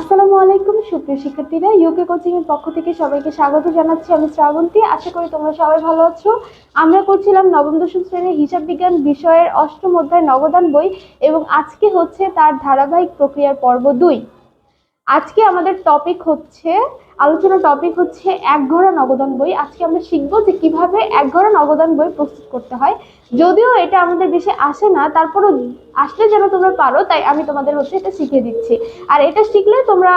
আসসালামু আলাইকুম, সুপ্রিয় শিক্ষার্থীরা। ইউকে কোচিং এর পক্ষ থেকে সবাইকে স্বাগত জানাচ্ছি আমি শ্রাবন্তী। আশা করি তোমরা সবাই ভালো আছো। আমরা করছিলাম নবম, দশম শ্রেণির হিসাব বিজ্ঞান বিষয়ের অষ্টম অধ্যায় নবদান বই এবং আজকে হচ্ছে তার ধারাবাহিক প্রক্রিয়ার পর্ব দুই। আজকে আমাদের টপিক হচ্ছে আলোচনা টপিক হচ্ছে এক ঘোড়া নবদান বই। আজকে আমরা শিখব যে কীভাবে এক ঘোড়া নবদান বই প্রস্তুত করতে হয়। যদিও এটা আমাদের বেশি আসে না, তারপরও আসলে যেন তোমরা পারো, তাই আমি তোমাদের হচ্ছে এটা শিখিয়ে দিচ্ছি। আর এটা শিখলে তোমরা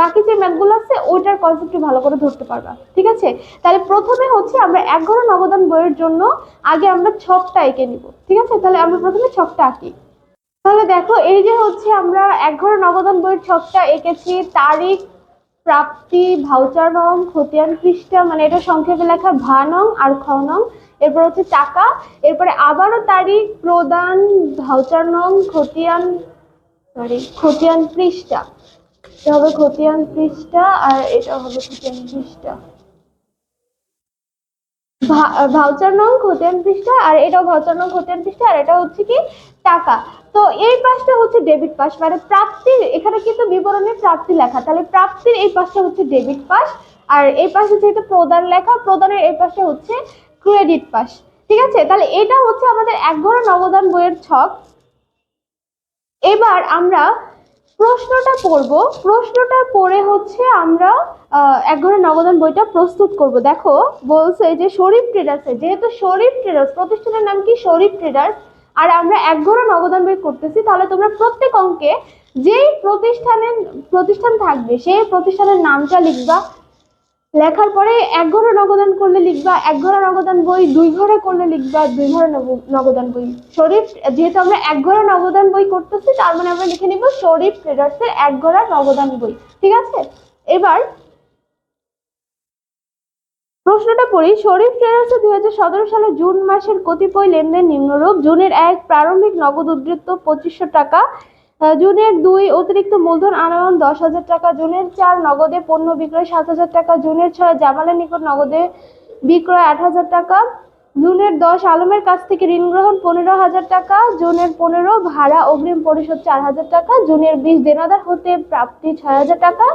বাকি যে ম্যাথগুলো আছে, ওইটার কনসেপ্টটি ভালো করে ধরতে পারবা। ঠিক আছে? তাহলে প্রথমে হচ্ছে আমরা এক ঘোড়া নবদান বইয়ের জন্য আগে আমরা ছকটা এঁকে নিব। ঠিক আছে? তাহলে আমরা প্রথমে ছকটা আঁকি। তাহলে দেখো, এই যে হচ্ছে আমরা এক ঘরে নবদান বইয়ের ছকটা এঁকেছি, তারিখ প্রাপ্তি, ভাউচার নং, খতিয়ান পৃষ্ঠা মানে এটা সংক্ষেপে লেখা ভা নং আর খ নং। এরপর হচ্ছে টাকা। এরপরে আবারও তারিখ, প্রদান, ভাউচার নং, খতিয়ান সরি খতিয়ান পৃষ্ঠা। এটা হবে খতিয়ান পৃষ্ঠা আর এটা হবে খতিয়ান পৃষ্ঠা। ভাউচার নং খতিয়ান পৃষ্ঠা, আর এটাও ভাউচার নং খতিয়ান পৃষ্ঠা, আর এটা হচ্ছে কি টাকা। তো এই পাশটা হচ্ছে ডেবিট পাস মানে প্রাপ্তির, এখানে কিন্তু বিবরণে প্রাপ্তি লেখা। তাহলে প্রাপ্তির এই পাশটা হচ্ছে ডেবিট পাস আর এই পাশে যেহেতু প্রদান লেখা, প্রদানের এই পাশে হচ্ছে ক্রেডিট পাস ঠিক আছে? তাহলে এটা হচ্ছে আমাদের এক নবদান বইয়ের ছক। এবার আমরা প্রশ্নটা পড়ব। প্রশ্নটা পড়ে হচ্ছে আমরা এক ঘরে নবদান বইটা প্রস্তুত করব। দেখো, বলছে যে শরীফ ট্রেডার্সে যেহেতু শরীফ ট্রেডার্স প্রতিষ্ঠানের নাম কি? শরীফ ট্রেডার্স আর আমরা এক ঘরে নবদান বই করতেছি, তাহলে তোমরা প্রত্যেক অঙ্কে যেই প্রতিষ্ঠানের, প্রতিষ্ঠান থাকবে, সেই প্রতিষ্ঠানের নামটা লিখবা। লেখার পরে এক ঘরে নগদান করলে লিখবা, এক ঘরে নগদান বই, দুই ঘরে করলে লিখবা, দুই ঘরে নগদান বই। শরীফ, যেহেতু আমরা এক ঘরে নগদান বই করতেছি, তার মানে আমরা লিখে নিব শরীফ ট্রেডার্সের এক ঘরে নগদান বই। ঠিক আছে? এবার প্রশ্নটা পড়ি। শরীফ ট্রেডার্সে দুই হাজার সতেরো সালে জুন মাসের কতিপয় লেনদেন নিম্নরূপ। জুনের এক প্রারম্ভিক নগদ উদ্বৃত্ত পঁচিশশো টাকা জুনের দুই অতিরিক্ত মূলধন আনয়ন দশ হাজার টাকা, জুনের চার নগদে পণ্য বিক্রয় সাত হাজার টাকা, জুনের ছয় জামালের নিকট নগদে বিক্রয় আট হাজার টাকা, জুনের দশ আলমের কাছ থেকে ঋণ গ্রহণ পনেরো হাজার টাকা, জুনের পনেরো ভাড়া অগ্রিম পরিশোধ চার হাজার টাকা, জুনের বিশ দেনাদার হতে প্রাপ্তি ছয় হাজার টাকা,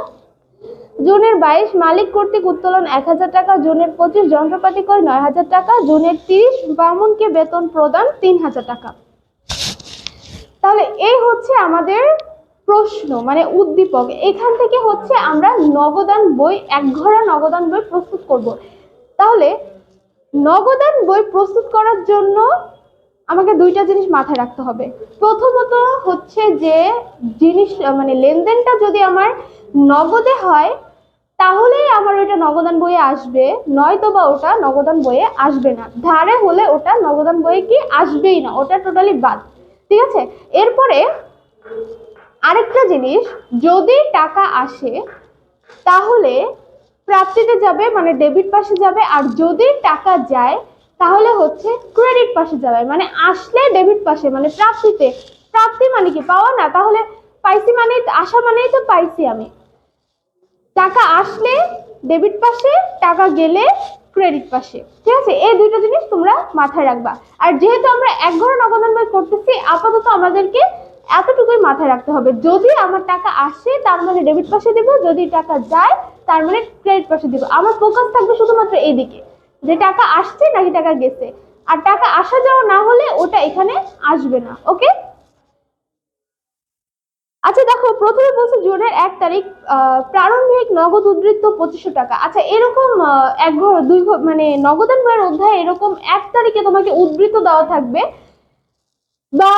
জুনের বাইশ মালিক কর্তৃক উত্তোলন এক হাজার টাকা, জুনের পঁচিশ যন্ত্রপাতি ক্রয় নয় হাজার টাকা, জুনের তিরিশ বামুনকে বেতন প্রদান তিন হাজার টাকা। তাহলে এই হচ্ছে আমাদের প্রশ্ন মানে উদ্দীপক। এখান থেকে হচ্ছে আমরা নগদান বই, এক ঘরা নগদান বই প্রস্তুত করব। তাহলে নগদান বই প্রস্তুত করার জন্য আমাকে দুইটা জিনিস মাথায় রাখতে হবে। প্রথমত হচ্ছে যে জিনিস মানে লেনদেনটা যদি আমার নগদে হয়, তাহলেই আমার ওইটা নগদান বইয়ে আসবে, নয়তো বা ওটা নগদান বইয়ে আসবে না। ধারে হলে ওটা নগদান বইয়ে কি? আসবেই না। ওটা টোটালি বাদ। ঠিক আছে? এরপরে আরেকটা জিনিস, যদি টাকা আসে, তাহলে প্রাপ্তিতে যাবে মানে ডেবিট পাশে যাবে, আর যদি টাকা যায়, তাহলে হচ্ছে ক্রেডিট পাশে যাবে। মানে আসলে ডেবিট পাশে মানে প্রাপ্তিতে। প্রাপ্তি মানে কি? পাওয়া না, তাহলে পাইছি মানে আসা মানেই তো পাইছি আমি। টাকা আসলে ডেবিট পাশে, টাকা গেলে ক্রেডিট পাশে। ঠিক আছে? এই দুইটা জিনিস তোমরা মাথায় রাখবা। আর যেহেতু আমরা এক ঘরে নগদান বই করতেছি, আপাতত আমাদেরকে এতটুকুই মাথায় রাখতে হবে। যদি আমার টাকা আসে, তার মানে ডেবিট পাশে দিব। যদি টাকা যায়, তার মানে ক্রেডিট পাশে দিব। আমার ফোকাস থাকবে শুধুমাত্র এইদিকে। যে টাকা আসছে নাকি টাকা গেছে। আর টাকা আসা যাওয়া না হলে ওটা এখানে আসবে না। ওকে আচ্ছা দেখো, প্রথমে বলছে জুনের এক তারিখ প্রারম্ভিক নগদ উদ্ধৃত্ত পঁচিশশো টাকা। আচ্ছা এরকম এক ঘর, দুই ঘর মানে নগদান বইয়ের অধ্যায় এরকম এক তারিখে তোমাকে উদ্বৃত্ত দেওয়া থাকবে বা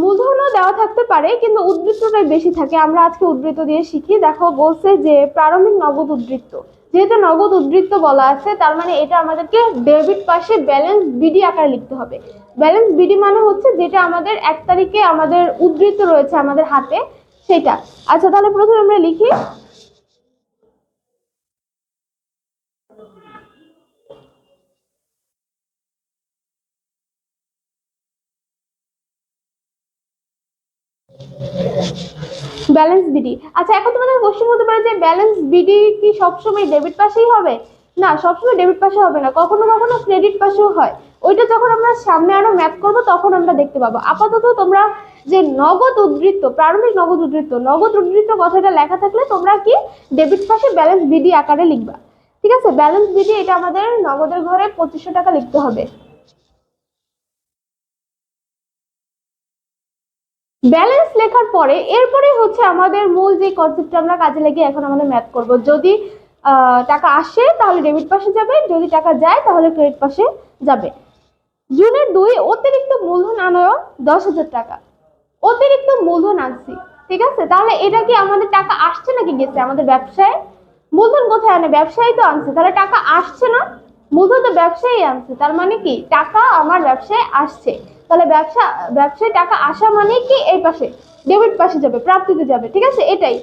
মূলধনও দেওয়া থাকতে পারে, কিন্তু উদ্ধৃত্তটাই বেশি থাকে। আমরা আজকে উদ্বৃত্ত দিয়ে শিখি। দেখো, বলছে যে প্রারম্ভিক নগদ উদ্ধৃত্ত যেহেতু নগদ উদ্ধৃত্ত বলা আছে, তার মানে এটা আমাদেরকে ডেবিট পাশে ব্যালেন্স বিডি আকারে লিখতে হবে। ব্যালেন্স বিডি মানে হচ্ছে যেটা আমাদের এক তারিখে আমাদের উদ্ধৃত্ত রয়েছে আমাদের হাতে। সেটা। আচ্ছা তাহলে প্রথমে আমরা লিখি। Balance BD. আচ্ছা এখন তোমাদের কোশ্চেন হতে পারে যে ব্যালেন্স বিডি কি সবসময় ডেবিট পাশেই হবে? না, সবসময় ডেবিট পাশে হবে না। কখনো কখনো ক্রেডিট পাশেও হয়। ওইটা যখন আমরা সামনে আরও ম্যাপ করব, তখন আমরা দেখতে পাবো। আপাতত তোমরা যে নগদ উদ্বৃত্ত প্রারম্ভিক নগদ উদ্বৃত্ত নগদ উদ্বৃত্ত কথাটা লেখা থাকলে তোমরা কি ডেবিট পাশে ব্যালেন্স বিডি আকারে লিখবা। ঠিক আছে? ব্যালেন্স বিডি এটা আমাদের নগদের ঘরে পঁচিশশো টাকা লিখতে হবে। ব্যালেন্স লেখার পরে এরপরে হচ্ছে আমাদের মূল যে কনসেপ্টটা আমরা কাজে লাগিয়ে এখন আমাদের ম্যাথ করব। যদি টাকা আসে তাহলে ডেবিট পাশে যাবে, যদি টাকা যায় তাহলে ক্রেডিট পাশে যাবে। জুনের দুই অতিরিক্ত মূলধন আনয়ন দশ হাজার টাকা। অতিরিক্ত মূলধন আনছি, ঠিক আছে? তাহলে এটা কি আমাদের টাকা আসছে নাকি গেছে? আমাদের ব্যবসায়? মূলধন কোথায় আনে? ব্যবসায়ী তো আনছে, তাহলে টাকা আসছে না? মূলধন তো ব্যবসায়ী আনছে, তার মানে কি? টাকা আমার ব্যবসায় আসছে। তাহলে ব্যবসা, ব্যবসায় টাকা আসা মানে কি? এই পাশে, ডেবিট পাশে যাবে, প্রাপ্তিতে যাবে, ঠিক আছে? এটাই।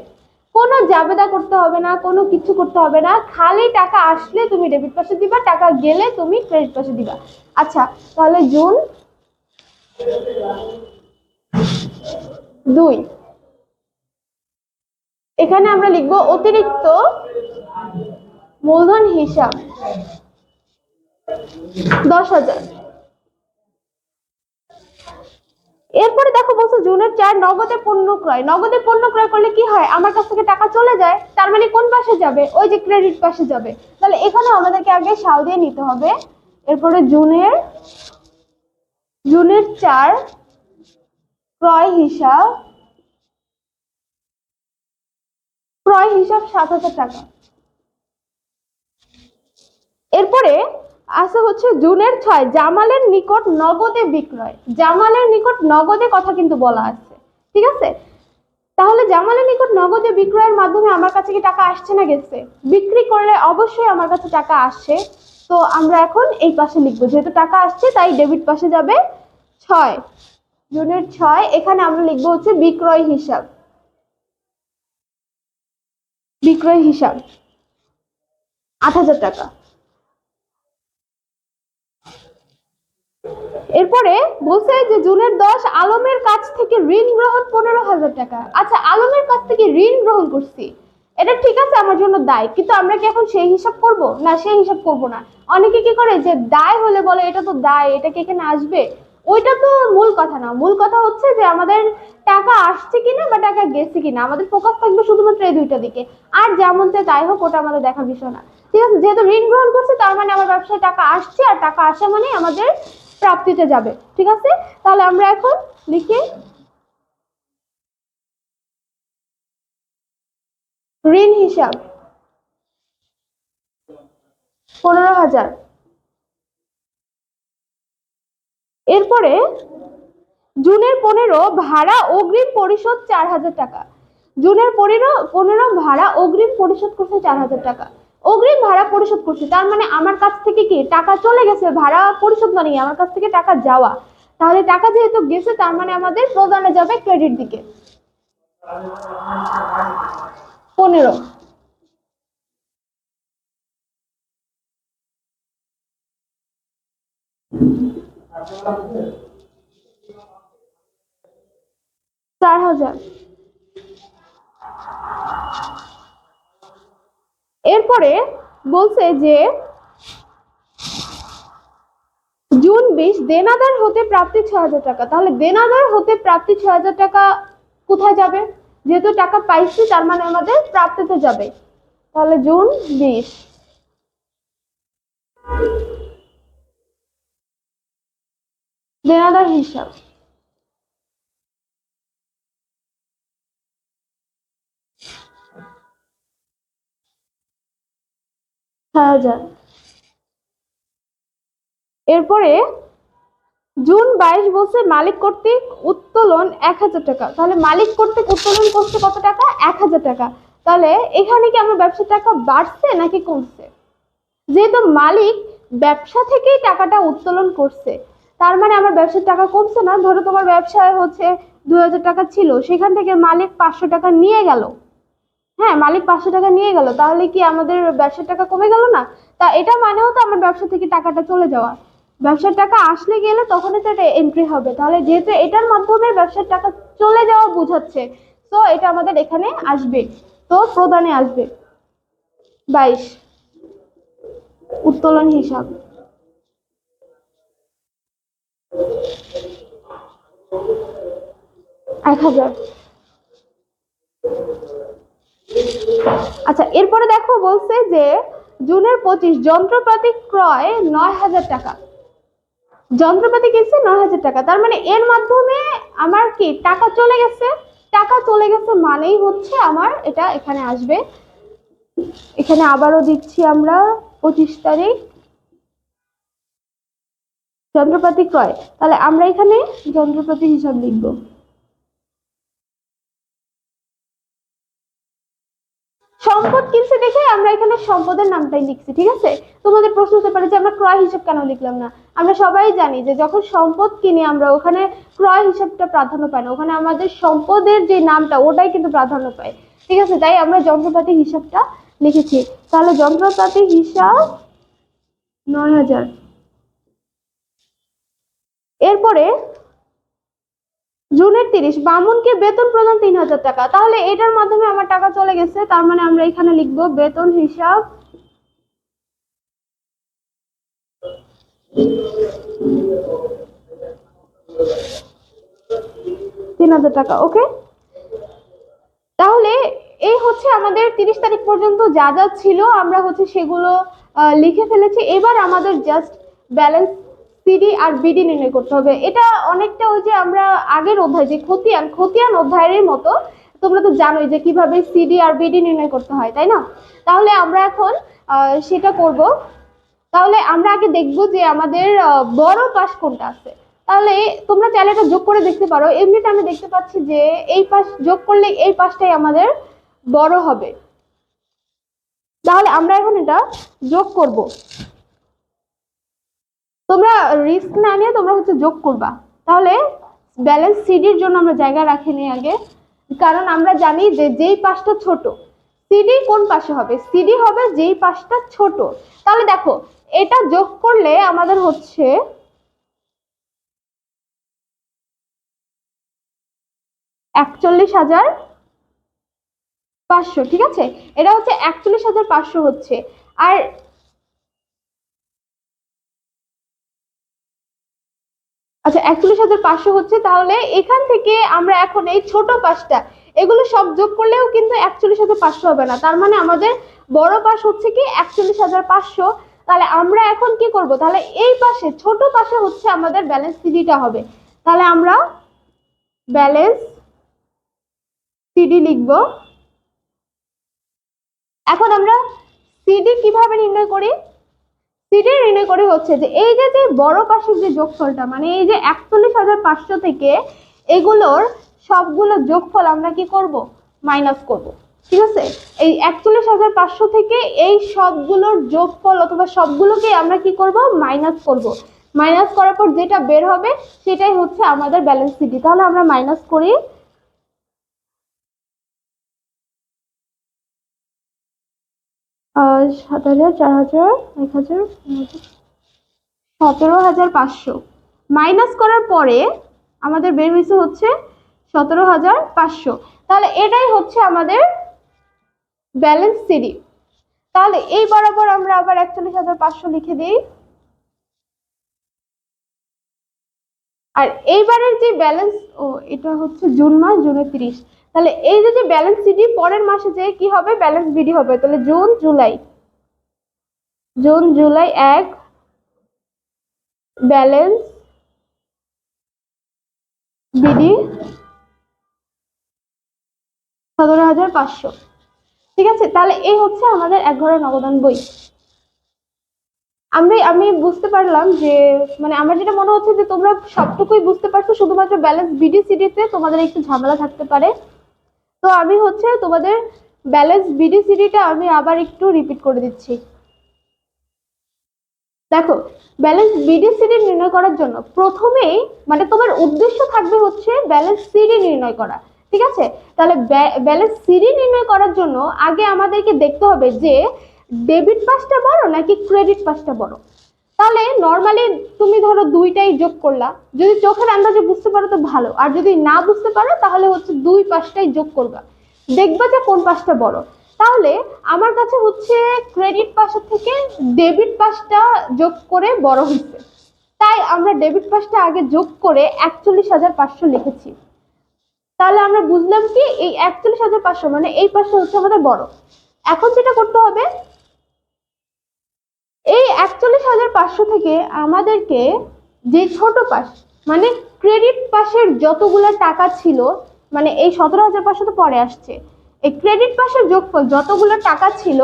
কোনো জাবেদা করতে হবে না, কোনো কিছু করতে হবে না, খালি টাকা আসলে তুমি ডেবিট পাশে দিবা, টাকা গেলে তুমি ক্রেডিট পাশে দিবা। আচ্ছা তাহলে জুন দুই। এখানে আমরা লিখব অতিরিক্ত মূলধন হিসাব। দশ হাজার। এরপরে দেখো বলছো জুনের চার নগদে পণ্য ক্রয়। নগদে পণ্য ক্রয় করলে কি হয়? আমার কাছ থেকে টাকা চলে যায়, তার মানে কোন পাশে যাবে? ওই যে ক্রেডিট পাশে যাবে। তাহলে এখানে আমাদেরকে আগে সাল দিয়ে নিতে হবে। এরপরে জুনের জুনের চার ক্রয় হিসাব ক্রয় হিসাব সাত হাজার টাকা। এরপরে আছে হচ্ছে জুনের ছয়, জামালের নিকট নগদে বিক্রয়। জামালের নিকট নগদে কথা কিন্তু বলা আছে, ঠিক আছে? তাহলে জামালের নিকট নগদে বিক্রয়ের মাধ্যমে আমার কাছে কি টাকা আসছে না গেছে? বিক্রি করলে অবশ্যই আমার কাছে টাকা আসছে তো আমরা এখন এই পাশে লিখব, যেহেতু টাকা আসছে, তাই ডেবিট পাশে যাবে ছয়। জুনের ছয়, এখানে আমরা লিখব হচ্ছে বিক্রয় হিসাব। বিক্রয় হিসাব। আট হাজার টাকা। এরপরে বলছে যে জুনের দশ, আলমের কাছ থেকে ঋণ গ্রহণ পনেরো হাজার টাকা। আচ্ছা আলমের কাছ থেকে ঋণ গ্রহণ করছি। এটা ঠিক আছে, আমার জন্য দায়। কিন্তু আমরা কি এখন সেই হিসাব করব? না, সেই হিসাব করব না। অনেকে কি করে যে দায় হলে বলে, এটা তো দায়, এটা কি এখানে আসবে? ওইটা তো মূল কথা না। মূল কথা হচ্ছে যে আমাদের টাকা আসছে কিনা বা টাকা গেছে কিনা, আমাদের ফোকাস থাকবে শুধুমাত্র এই দুইটা দিকে। আর যেমন চাই তাই হোক, ওটা আমাদের দেখার বিষয় না। ঠিক আছে? যেহেতু ঋণ গ্রহণ করছে, তার মানে আমার ব্যবসায় টাকা আসছে, আর টাকা আসা মানে আমাদের প্রাপ্তিতে যাবে। ঠিক আছে? তাহলে আমরা এখন লিখি, ঋণ হিসাব। পনেরো হাজার। এরপরে জুনের পনেরো ভাড়া অগ্রিম পরিশোধ চার হাজার টাকা। জুনের পনেরো পনেরো ভাড়া অগ্রিম পরিশোধ করছে চার হাজার টাকা। অগ্রিম ভাড়া পরিশোধ করছে, তার মানে আমার কাছ থেকে কি টাকা চলে গেছে? ভাড়া পরিশোধ মানে আমার কাছ থেকে টাকা যাওয়া। তাহলে টাকা যেহেতু গেছে, তার মানে আমাদের প্রদানে যাবে ক্রেডিট দিকে। পনেরো। চার হাজার। এরপরে বলছে যে, জুন বিশ, দেনাদার হতে প্রাপ্তি ছ হাজার টাকা। তাহলে দেনাদার হতে প্রাপ্তি ছ হাজার টাকা কোথায় যাবে? যেহেতু টাকা পাইছি, তার মানে আমাদের প্রাপ্তিতে যাবে। তাহলে জুন বিশ। ছয় হাজার এরপরে জুন বাইশ বলছে মালিক কর্তৃক উত্তোলন এক হাজার টাকা। তাহলে মালিক কর্তৃক উত্তোলন করছে কত টাকা? এক হাজার টাকা। তাহলে এখানে কি আমার ব্যবসার টাকা বাড়ছে নাকি কমছে? যেহেতু মালিক ব্যবসা থেকেই টাকাটা উত্তোলন করছে তার মানে আমার ব্যবসার টাকা কমছে না। ধরো তোমার ব্যবসায় হচ্ছে দু হাজার টাকা ছিল, সেখান থেকে মালিক পাঁচশো টাকা নিয়ে গেল। হ্যাঁ মালিক পাঁচশো টাকা নিয়ে গেল, তাহলে কি আমাদের ব্যবসার টাকা কমে গেল না? তা এটা মানেও তো আমার ব্যবসা থেকে টাকাটা চলে যাওয়া। ব্যবসার টাকা আসলে গেলে তখনই তো এটা এন্ট্রি হবে। তাহলে যেহেতু এটার মাধ্যমে ব্যবসার টাকা চলে যাওয়া বোঝাচ্ছে, তো এটা আমাদের এখানে আসবে। তো প্রদানে আসবে। বাইশ। উত্তোলন হিসাব। এক হাজার। আচ্ছা এরপরে দেখো বলছে যে জুনের পঁচিশ যন্ত্রপাতি ক্রয় নয় হাজার টাকা। যন্ত্রপাতি কিনছে নয় হাজার টাকা। তার মানে এর মাধ্যমে আমার কি টাকা চলে গেছে? টাকা চলে গেছে মানেই হচ্ছে আমার এটা এখানে আসবে। এখানে আবারও দিচ্ছি আমরা পঁচিশ তারিখ। যন্ত্রপাতি ক্রয়। তাহলে আমরা এখানে যন্ত্রপাতি হিসাব লিখব। সম্পদ কিনছে দেখে আমরা এখানে সম্পদের নামটাই লিখছি, ঠিক আছে? তোমাদের প্রশ্ন হতে পারে যে আমরা ক্রয় হিসাব কেন লিখলাম না? আমরা সবাই জানি যে যখন সম্পদ কিনি আমরা ওখানে ক্রয় হিসাবটা প্রাধান্য পাই না। ওখানে আমাদের সম্পদের যে নামটা ওটাই কিন্তু প্রাধান্য পায়, ঠিক আছে? তাই আমরা যন্ত্রপাতি হিসাবটা লিখেছি। তাহলে যন্ত্রপাতি হিসাব নয় হাজার। এরপরে জুনের তিরিশ, বামুনকে বেতন প্রদান তিন হাজার টাকা। তাহলে এটার মাধ্যমে আমার টাকা চলে গেছে, তার মানে আমরা এখানে লিখব বেতন হিসাব তিন হাজার টাকা, ওকে? তাহলে এই হচ্ছে আমাদের তিরিশ তারিখ পর্যন্ত যা যা ছিল, আমরা হচ্ছে সেগুলো লিখে ফেলেছি। এবার আমাদের জাস্ট ব্যালেন্স সিডি আর বিডি নির্ণয় করতে হবে। এটা অনেকটা ওই যে আমরা আগের অধ্যায় যে খতিয়ান খতিয়ান অধ্যায়ের মতো, তোমরা তো জানোই যে কীভাবে সিডি আর বিডি নির্ণয় করতে হয়, তাই না? তাহলে আমরা এখন সেটা করব। তাহলে আমরা আগে দেখব যে আমাদের বড় পাশ কোনটা আছে। তাহলে তোমরা চাইলে এটা যোগ করে দেখতে পারো। এমনিতে আমি দেখতে পাচ্ছি যে এই পাশ যোগ করলে এই পাশটাই আমাদের বড় হবে। তাহলে আমরা এখন এটা যোগ করব। তোমরা রিস্ক না নিয়ে তোমরা হচ্ছে যোগ করবা। তাহলে ব্যালেন্স সিডির জন্য আমরা জায়গা রাখিনি আগে। কারণ আমরা জানি যে যেই পাশটা ছোট সিডি কোন পাশে হবে? সিডি হবে যেই পাশটা ছোট। তাহলে দেখো, এটা যোগ করলে আমাদের হচ্ছে একচল্লিশ হাজার পাঁচশো, ঠিক আছে? এটা হচ্ছে একচল্লিশ হাজার পাঁচশো হচ্ছে। আর আচ্ছা একচল্লিশ হাজার পাঁচশো হচ্ছে, তাহলে এখান থেকে আমরা এখন এই ছোট পাশটা, এগুলো সব যোগ করলেও কিন্তু একচল্লিশ হাজার পাঁচশো হবে না। তার মানে আমাদের বড় পাশ হচ্ছে কি একচল্লিশ হাজার পাঁচশো। তাহলে আমরা এখন কি করব? তাহলে এই পাশে, ছোট পাশে হচ্ছে আমাদের ব্যালেন্স সিডিটা হবে। তাহলে আমরা ব্যালেন্স সিডি লিখব। এখন আমরা সিডি কীভাবে নির্ণয় করি? সিডি নির্ণয় করে হচ্ছে যে এই যে যে বড় পাশের যে যোগফলটা মানে এই যে একচল্লিশ হাজার পাঁচশো থেকে এগুলোর সবগুলো যোগফল আমরা কি করব? মাইনাস করব। ঠিক আছে? এই একচল্লিশ হাজার পাঁচশো থেকে এই সবগুলোর যোগফল অথবা সবগুলোকে আমরা কি করব? মাইনাস করব। মাইনাস করার পর যেটা বের হবে সেটাই হচ্ছে আমাদের ব্যালেন্স সিটি তাহলে আমরা মাইনাস করি সাত হাজার, চার হাজার, এক হাজার সতেরো হাজার পাঁচশো। মাইনাস করার পরে আমাদের বের হয়েছে হচ্ছে সতেরো হাজার পাঁচশো। তাহলে এটাই হচ্ছে আমাদের ব্যালেন্স সিডি তাহলে এই বরাবর আমরা আবার একচল্লিশ হাজার পাঁচশো লিখে দিই। আর এইবারের যে ব্যালেন্স ও, এটা হচ্ছে জুন মাস, জুনের তিরিশ। তাহলে এই যে যে ব্যালেন্স সিডি পরের মাসে যে কি হবে? ব্যালেন্স বিডি হবে। তাহলে জুন জুলাই জুন জুলাই এক ব্যালেন্স বিডি সতেরো হাজার পাঁচশো। ঠিক আছে? তাহলে এই হচ্ছে আমাদের এক ঘরের নবদান বই। আমি আমি বুঝতে পারলাম যে মানে আমার যেটা মনে হচ্ছে যে তোমরা সবটুকুই বুঝতে পারছ, শুধুমাত্র ব্যালেন্স বিডি সিডিতে তোমাদের একটু ঝামেলা থাকতে পারে। তো আমি হচ্ছে তোমাদের ব্যালেন্স বিডিসিডিটা আমি আবার একটু রিপিট করে দিচ্ছি। দেখো ব্যালেন্স বিডিসিডি নির্ণয় করার জন্য প্রথমেই মানে তোমার উদ্দেশ্য থাকবে হচ্ছে ব্যালেন্স সিডি নির্ণয় করা, ঠিক আছে? তাহলে ব্যালেন্স সিডি নির্ণয় করার জন্য আগে আমাদেরকে দেখতে হবে যে ডেবিট পাসটা বড় নাকি ক্রেডিট পাসটা বড়। তাহলে নর্মালি তুমি ধরো দুইটাই যোগ করলা। যদি চোখের আন্দাজে বুঝতে পারো তো ভালো। আর যদি না বুঝতে পারো, তাহলে হচ্ছে দুই পাশটাই যোগ করবা। দেখবা যে কোন পাশটা বড়। তাহলে আমার কাছে হচ্ছে ক্রেডিট পাশের থেকে ডেবিট পাসটা যোগ করে বড় হয়েছে। তাই আমরা ডেবিট পাসটা আগে যোগ করে একচল্লিশ হাজার পাঁচশো লিখেছি। তাহলে আমরা বুঝলাম কি, এই একচল্লিশ হাজার পাঁচশো মানে এই পাশটা হচ্ছে আমাদের বড়। এখন যেটা করতে হবে এই একচল্লিশ হাজার পাঁচশো থেকে আমাদেরকে যে ছোট পাস মানে ক্রেডিট পাশের যতগুলো টাকা ছিল মানে এই সতেরো হাজার পাঁচশো তো পরে আসছে, এই ক্রেডিট পাশের যোগফল যতগুলো টাকা ছিল,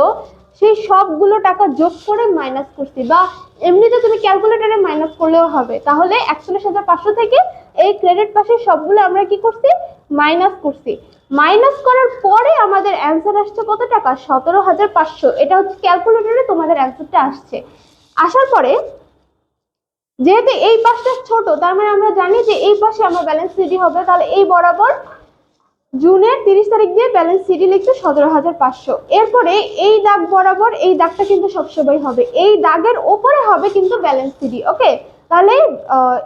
সেই সবগুলো টাকা যোগ করে মাইনাস করছি, বা এমনিতে তুমি ক্যালকুলেটারে মাইনাস করলেও হবে, তাহলে একচল্লিশ হাজার পাঁচশো থেকে এই ক্রেডিট পাশের সবগুলো আমরা কি করছি? মাইনাস করছি। মাইনাস করার পরে আমাদের অ্যান্সার আসছে কত টাকা? সতেরো হাজার পাঁচশো। এটা হচ্ছে ক্যালকুলেটরে তোমাদের অ্যান্সারটা আসছে। আসার পরে যেহেতু এই পাশটা ছোট, তার মানে আমরা জানি যে এই পাশে আমার ব্যালেন্স সিডি হবে। তাহলে এই বরাবর জুনের তিরিশ তারিখ দিয়ে ব্যালেন্স সিডি লিখতে সতেরো হাজার পাঁচশো। এরপরে এই দাগ বরাবর এই দাগটা কিন্তু সবসময় হবে। এই দাগের ওপরে হবে কিন্তু ব্যালেন্স সিডি ওকে তাহলে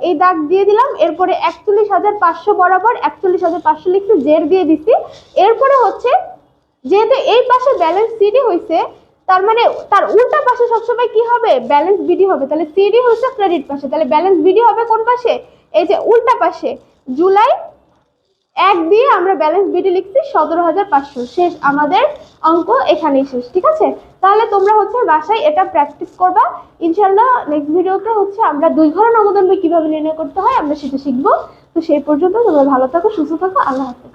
এই দাগ দিয়ে দিলাম, এরপরে একচল্লিশ হাজার পাঁচশো বরাবর একচল্লিশ হাজার পাঁচশো লিখতে জের দিয়ে দিচ্ছি এরপরে হচ্ছে, যেহেতু এই পাশে ব্যালেন্স সিডি হয়েছে তার মানে তার উল্টা পাশে সবসময় কি হবে? ব্যালেন্স বিডি হবে। তাহলে সিডি হচ্ছে ক্রেডিট পাশে। তাহলে ব্যালেন্স বিডি হবে কোন পাশে? এই যে উল্টা পাশে, জুলাই এক দিয়ে আমরা ব্যালেন্স বিটি লিখছি সতেরো হাজার পাঁচশো। শেষ, আমাদের অঙ্ক এখানেই শেষ, ঠিক আছে? তাহলে তোমরা হচ্ছে বাসায় এটা প্র্যাকটিস করবা। ইনশাল্লাহ নেক্সট ভিডিওতে হচ্ছে আমরা দুই ঘরের অবদান কীভাবে নির্ণয় করতে হয় আমরা সেটা শিখব। তো সেই পর্যন্ত তোমরা ভালো থাকো, সুস্থ থাকো, আল্লাহ হাফেজ।